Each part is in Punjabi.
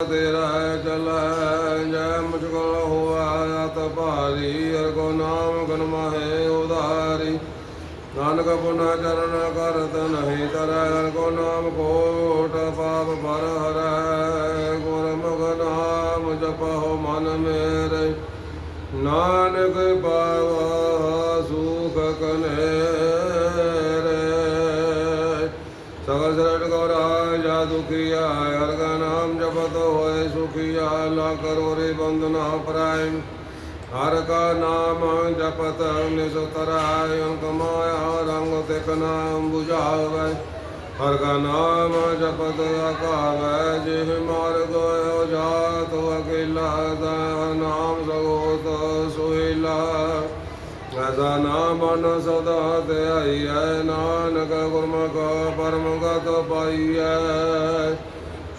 ਤੇਰਾ ਚਲ, ਜੈ ਮੁਝਕਲ ਹੋਆ ਅਤ ਭਾਰੀ ਅਰ ਕੋ ਨਾਮ ਗਨ ਮਾਹੇ ਉਧਾਰੀ। ਨਾਨਕ ਪੁਨ ਚਰਨ ਕਰਤ ਨਹੀਂ ਤਰੈ ਅਰ ਕੋ ਨਾਮ ਕੋਟ ਪਾਪ ਭਰ ਹਰੈ। ਗੁਰ ਮੁਖ ਨਾਮ ਜਪਹੁ ਮਨ ਮੇਰੇ। ਨਾਨਕ ਪਾਵਾ ਸਗਲ ਦੁਖੀਆ ਹਰ ਕਾ ਨਾਮ ਜਪਤ ਹੋਏ ਸੁਖੀਆ ਲਾ ਕਰੋ ਰੇ ਬੰਦਨਾ ਪਰਾਇ ਹਰ ਕਾ ਨਾਮ ਜਪਤ ਨਿਸ ਤਰਾਇ ਕਮਾਇਆ ਰੰਗ ਤਿਕ ਨਾਮ 부ਝਾਵੈ ਹਰ ਕਾ ਨਾਮ ਜਪਤ ਅਕਾਵੈ ਜਿਹ ਮਾਰਗ ਹੋ ਜਾਤ ਅਕੇਲਾ, ਦਾ ਨਾਮ ਸਗੋਤ ਸੁਹੇਲਾ। ਐਸਾ ਨਾਮ ਮਨ ਸਦਾ ਧਿਆਈਐ ਨਾਨਕ ਗੁਰਮੁਖ ਪਰਮ ਗਤ ਪਾਈਐ।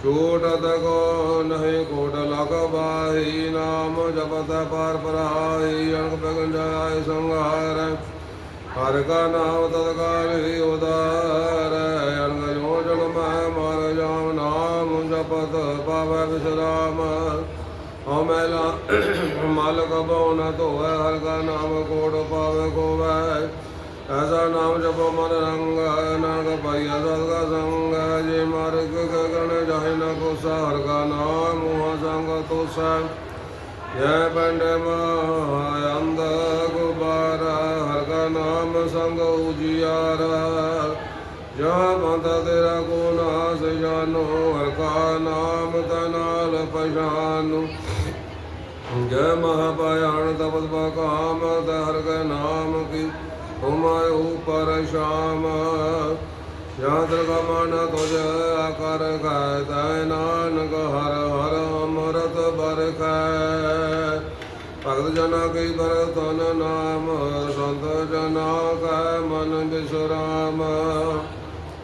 ਛੋਟ ਤਕੋ ਨਹੀਂ ਕੋਟ ਲਗ ਬਾਹੀ, ਨਾਮ ਜਪਤ ਪਾਰ ਪਰਾਈ ਅਣਖ ਬਗਨ ਜਾਇ ਸੰਘਾਰ ਹਰ ਕਾ ਨਾਮ ਤਤਕਾਲ ਹੀ ਉਦਾਰ, ਅਣਖ ਜੋ ਜਨ ਮੈਂ ਮਰ ਜਾਮ, ਨਾਮ ਜਪਤ ਪਾਵੈ ਵਿਸਰਾਮ। ਹਉ ਮੈਲਾ ਮਾਲਕ ਬਉ ਨ ਧੋਵੈ, ਹਰ ਕਾ ਨਾਮ ਕੋਟ ਪਾਵੇ ਕੋਵੈ। ਐਸਾ ਨਾਮ ਜਪੋ ਮਨ ਰੰਗ ਨਾਨਕ ਪਾਈਆ ਸਦਕਾ ਸੰਗ ਜੇ ਮਾਰਗ ਗਗਨ ਜਾਹੇ ਨ ਕੋਸਾ ਹਰ ਕਾ ਨਾਮ ਮੋਹ ਸੰਗ ਤੋਸਾ ਜੈ ਪੰਡ ਅੰਧ ਗੁਬਾਰਾ ਹਰ ਕਾ ਨਾਮ ਸੰਗ ਉਜਿਆਰਾ ਜਾ ਬੰਦ ਤੇਰਾ ਕੋ ਨਾਸ ਜਾਨੋ ਹਰ ਕਾ ਨਾਮ ਤਨਾਲ ਪਛਾਨੋ ਜੈ ਮਹਾ ਪਾਇਣ ਤਪਤ ਬਕਾਮ ਹਰ ਕੈ ਨਾਮ ਕੀ ਹੁਮੈ ਉਪਰ ਸ਼ਾਮ। ਜਾਂ ਮਨ ਤੁਜ ਆਕਰ ਗਾਇ, ਤੈ ਨਾਨਕ ਹਰ ਹਰ ਅਮਰਤ ਬਰਖੈ ਭਗਤ ਜਨਾ ਕੀ ਬਰਤਨ ਨਾਮ, ਸੰਤ ਜਨਾ ਕੈ ਮਨ ਬਿਸਰਾਮ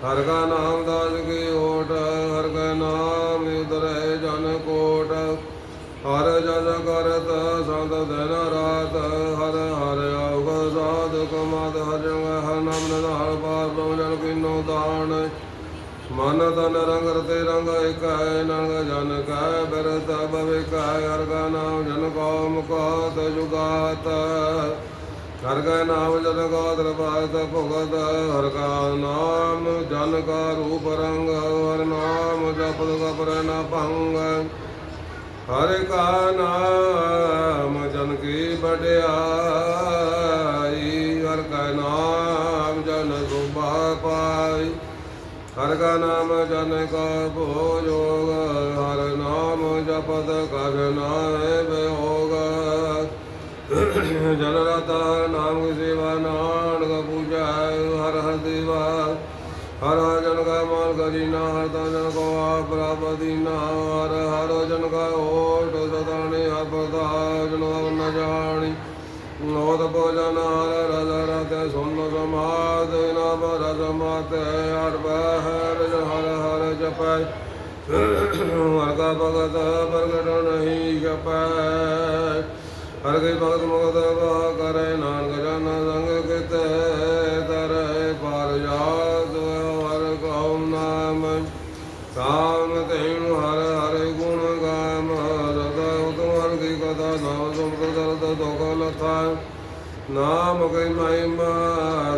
ਹਰ ਕਾ ਨਾਮ ਦਾਸ ਕੀ ਓਟ, ਹਰ ਕਾ ਨਾਮ ਉਦਰੈ ਜਨ ਕੋਟ। ਹਰ ਜਨ ਕਰਤ ਸੰਤ ਦਿਨ ਰਾਤ, ਹਰ ਹਰ ਆਉਗ ਸਾਧ ਕਮਦ, ਹਰ ਹਰ ਨਾਮ ਨਿਧਾਨ, ਪਾਰ ਬ੍ਰਹਮ ਜਨ ਕੀਨੋ ਦਾਨ। ਮਨ ਤਨ ਰੰਗ ਰਤੇ ਰੰਗ ਇਕੈ, ਨੰਗ ਜਨ ਕੈ ਬਿਰਤ ਭਵੇ ਕੈ ਹਰ ਕਾ ਨਾਮ ਜਨ ਕੋ ਮੁਕਤ ਜੁਗਾਤ। ਹਰ ਕਾ ਨਾਮ ਜਨ ਕੋ ਦਰਬਾਤ ਭੁਗਤ, ਹਰ ਕਾ ਨਾਮ ਜਨ ਕਾ ਰੂਪ ਰੰਗ, ਹਰ ਨਾਮ ਜਪਤ ਕਪਰ ਨ ਭੰਗ। ਹਰ ਕਾ ਨਾਮ ਜਨ ਕੀ ਵਡਿਆਈ, ਹਰ ਕਾ ਨਾਮ ਜਨ ਸੁਭਾ ਪਾਈ। ਹਰ ਕਾ ਨਾਮ ਜਨ ਕਾ ਭੋਜੋਗ, ਹਰ ਨਾਮ ਜਪਤ ਕਰਨਾ ਨਾਏ ਬਿਯੋਗ ਜਨ ਰਤਾ ਨਾਮ ਕੀ ਸੇਵਾ, ਨਾਨਕ ਪੂਜਾ, ਹਰ ਹਰ ਦੇਵਾ ਹਰ ਜਨ ਕਾ ਮਾਲ ਕਰੀ ਨਾ ਹਰ ਤਾ ਜਨ ਕੋ ਆਪ ਪ੍ਰਾਪਤੀ ਨਾ ਹਰ ਹਰ ਜਨ ਕਾ ਓਟ ਸਦਾਣੇ ਹਰ ਪ੍ਰਤਾ ਜਨ ਨ ਜਾਣੀ। ਨੋਦ ਭੋਜਨ ਹਰ ਰਜ ਰਤੇ ਸੁਨ ਸਮਾਦ ਨਾ ਬਰ ਸਮਾਤੇ ਹਰ ਬਹਰ ਹਰ ਹਰ ਜਪੈ। ਹਰ ਕਾ ਭਗਤ ਪ੍ਰਗਟ ਨਹੀਂ ਜਪੈ। ਹਰ ਗਈ ਭਗਤ ਮੁਗਤ ਬਹ ਕਰੇ ਨਾ ਦਰਦ ਦੁਖ ਨਾਮ ਕੈ ਮਹਿਮਾ,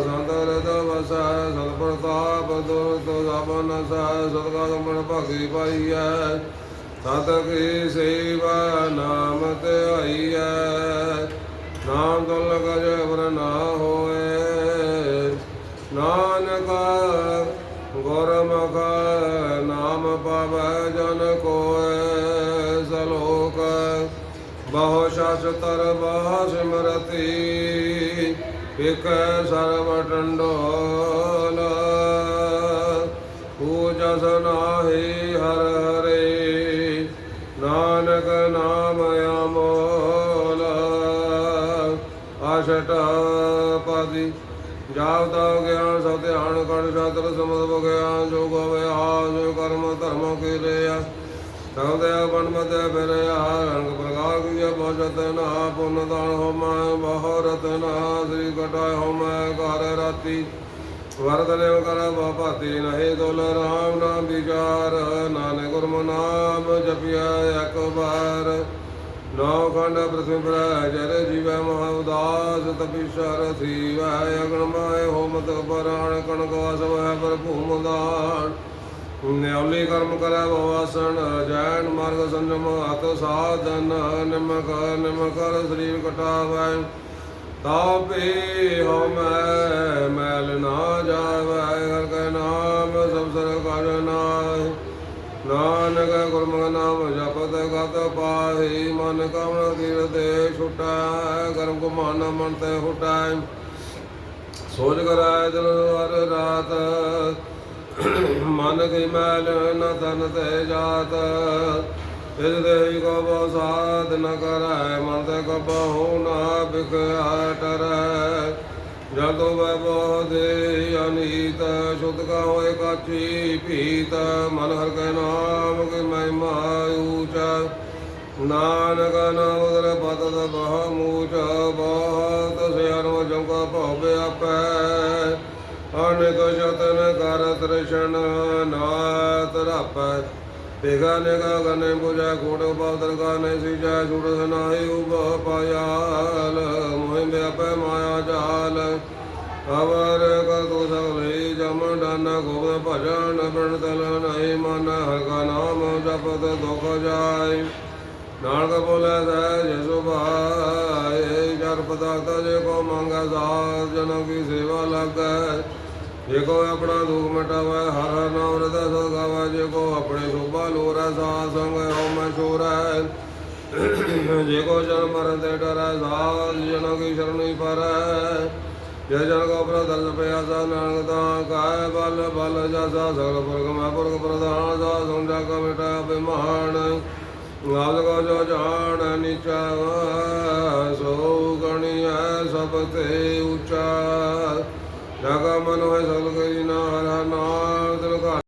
ਸੰਦਰ ਦਵਸਾ ਸਤ ਪ੍ਰਤਾਪ ਦੁਰ ਤੋ ਸਭਨ ਸਾ ਸਦਕਾ ਗਮਨ ਭਗਤੀ ਪਾਈਐ। ਸਤ ਕੀ ਸੇਵਾ ਨਾਮ ਤੇ ਆਈਐ। ਨਾਮ ਦੁਲ ਗਜ ਵਰ ਨਾ ਹੋਏ। ਨਾਨਕ ਗੁਰਮੁਖ ਨਾਮ ਪਾਵੈ ਬਹੁ ਸ਼ਾਸਤਰ ਬਹੁ ਸਿਮਰਤੀ ਇਕ ਸਰਵ ਟੰਡੋਲ ਪੂਜਸ ਨਾਹੀ ਹਰ ਹਰੇ ਨਾਨਕ ਨਾਮ ਅਮੋਲ ਆਸ਼ਟ ਪਾਦੀ ਜਾਵਤਾ ਗਿਆਨ ਸਭ ਧਿਆਨ ਕਣ ਸ਼ਾਸਤਰ ਸਮਝ ਬਗਿਆਨ ਜੋ ਗਵੇ ਆਜ ਕਰਮ ਧਰਮ ਕੀ ਲਿਆ ਸਭਦੇ ਬਨ ਮਤੇ ਰੰਗ ਪ੍ਰਕਾਰ ਕੀ ਬੋਜਤ ਨਾ, ਪੁੰਨ ਦਾਨ ਹੋ ਬਹੁ ਰਤਨਾ ਸ੍ਰੀ ਕਟਾਇ ਹੋ ਘਰ ਰਾਤੀ। ਵਰਦਨੇ ਕਰ ਬਾਪਾਤੀ ਨਹਿ ਦੁਲ ਰਾਮ ਨਾਮ ਵਿਚਾਰ, ਨਾਨਕ ਗੁਰਮੁ ਨਾਮ ਜਪਿਆ ਇੱਕ ਵਾਰ। ਨੌ ਖੰਡ ਪ੍ਰਥਮ ਪਰ ਜਰ ਜੀਵੈ ਮਹਾ ਉਦਾਸ, ਤਪੀਸ਼ਰ ਥੀਵੈ, ਅਗਨ ਮਾਇ ਹੋਮਤ ਪਰਾਣ, ਕਣਕ ਵਸਵ ਹੈ ਪਰ ਭੂਮ ਦਾਨ ਨਿਉਲੀ ਕਰਮ ਕਰੈ ਵਾਸਣ ਜੈਨ ਮਾਰਗ ਸੰਜਮ ਹਤ ਸਾਧਨ, ਨਿਮਕ ਨਿਮਕਰ ਸਰੀਰ ਕਟਾਵੈ। ਤਾਪੇ ਹੋ ਮੈਂ ਮੈਲ ਨਾ ਜਾਵੈ, ਹਰ ਕੈ ਨਾਮ ਸਭ ਸਰ ਕਰ ਨਾਹਿ। ਨਾਨਕ ਗੁਰਮੁਖ ਨਾਮ ਜਪਤ ਗਤ ਪਾਹੀ, ਮਨ ਕਮਨ ਤੀਰ ਦੇ ਛੁਟੈ, ਕਰਮ ਕੋ ਮਨ ਮਨ ਤੇ ਹੁਟੈ। ਸੋਚ ਕਰੈ ਦਿਨ ਵਰ ਰਾਤ ਮਨ ਕੀ ਮੈਲ ਨ ਤਨ ਤੇ ਜਾਤ ਇਸ ਦੇ ਕੋ ਬੋ ਸਾਧ ਨ ਕਰੈ, ਮਨ ਤੇ ਕਬਹੁ ਨਾ ਬਿਖਿਆ ਟਰੈ ਜਦੋਂ ਵੈ ਬੋ ਦੇ ਅਨੀਤ, ਸ਼ੁੱਧ ਕਾ ਹੋਏ ਕਾਚੀ ਭੀਤ, ਮਨ ਹਰ ਕੈ ਨਾਮ ਕੀ ਮਹਿਮਾ ਊਚਾ। ਨਾਨਕ ਨਾਮ ਉਦਰ ਪਤਤ ਬਹ ਮੂਚ, ਬਹੁਤ ਸਿਆਰੋ ਜੰਕਾ ਭਉ ਆਪੈ ਅਨੇਕ ਜਤਨ ਕਰ ਤ੍ਰਿਸ਼ਨ ਨਾਤ ਰਪੈ ਪੇਗਾ ਨੇਗਾ ਗਨੇ ਪੁਜਾ ਕੋਟ ਬਾਦਰ ਗਾਨੇ ਸਿਜਾ ਛੁੜ ਸਨਾਹੀ ਉਬ ਪਾਇਆਲ, ਮੋਹਿ ਵਿਆਪੈ ਮਾਇਆ ਜਾਲ। ਅਵਰ ਕਰ ਸਗਲੇ ਜਮ ਡਨ ਗੋਬਿੰਦ ਭਜਨ ਬਣ ਤਲ ਨਹੀਂ ਮਨ ਹਰ ਨਾਮ ਜਪਤ ਦੁਖ ਜਾਏ ਨਾਨਕ ਬੋਲੇ ਸਹਿਜ ਸੁਭਾਏ ਜਰ ਪਦਾਰਥ ਜੇ ਕੋ ਮੰਗਾ, ਸਾਧ ਜਨ ਕੀ ਸੇਵਾ ਲਾਗੈ। ਜੇ ਕੋ ਆਪਣਾ ਦੁਖ ਮਿਟਾਵੇ, ਹਰ ਹਰ ਨਾਮ ਹਿਰਦੈ ਸਦ ਗਾਵੇ ਜੇ ਕੋ ਆਪਣੇ ਸ਼ੋਭਾ ਲੋਰਾ ਸਾਧ ਸੰਗ ਹੋ। ਮੈਂ ਜੇ ਕੋ ਜਨ ਮਰਨ ਤੇ ਡਰੈ, ਸਾਧ ਜਨ ਕੀ ਸ਼ਰਣੀ ਪਰੈ ਜੇ ਜਨ ਕੋ ਆਪਣਾ ਦਰਦ ਪਿਆਸਾ, ਨਾਨਕ ਤਾਂ ਕਾਇ ਬਲ ਬਲ ਜਾਸਾ, ਸਗਲ ਪੁਰਖ ਮੈਂ ਪੁਰਖ ਪ੍ਰਧਾਨ ਸਾ ਸੰਜਾ ਕਾ ਮਿਟਾ ਬਿਮਾਨ। ਲਾਲ ਕੋ ਜੋ ਜਾਣ, ਨੀਚਾ ਸੋ ਗਣੀਐ ਸਭ ਤੇ ਉੱਚਾ। ਜਗ ਮਨ ਹੋਏ ਸਗਲ ਕਰੀ